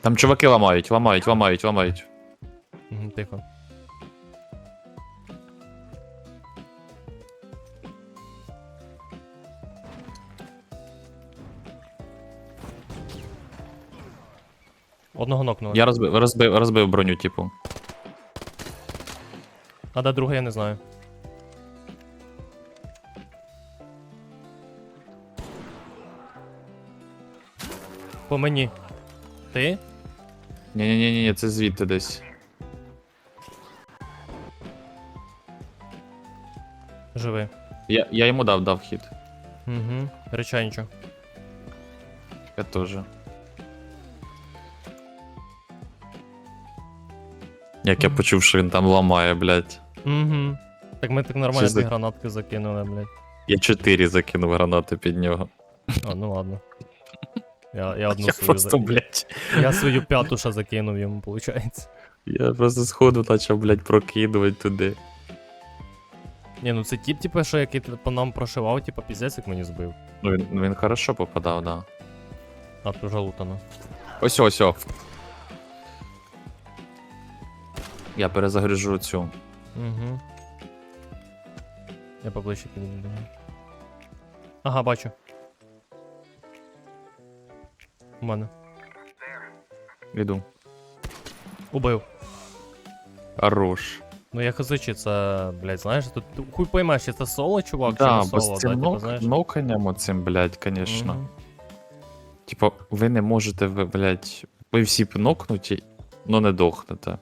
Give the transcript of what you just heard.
Там чуваки ламають, ламають, ламають, ламають. Мгм, Тихо. Одного нокнули. Я розбив, розбив, розбив броню, типу. А де другий, я не знаю. По мені. Ти? Ні-ні-ні, це звідти десь. Живи. Я, я йому дав, дав хід. Угу. Речанчо. Я теж. Як я почув, що він там ламає, блядь. Угу. Так ми так нормально ті гранатки закинули, блядь. Я чотири закинув гранати під нього. А, ну ладно. Я, я одну я свою просто, за- блядь. Я свою п'яту ще закинув йому, виходить. Я просто сходу почав, блядь, прокидувати туди. Ні, ну це тип, типу, що який по нам прошивав, типу, піздець, як мені збив. Ну він, він хорошо попадав, да. А то жалутано. Ось ось ось. Я перезагружу цю. Угу. Я поближче підійду. Ага, бачу. У мене. Іду. Убив. Хорош. Ну я хз, чи це, блядь, знаєш, тут хуй поймаєш, чи це соло, чувак, чи Да, не бо соло, з цим типу, нок, знаєш. ноканням оцим, блядь, конечно. Мгм. Типа, ви не можете, ви, блядь, ви всі б нокнуті, но не дохнете.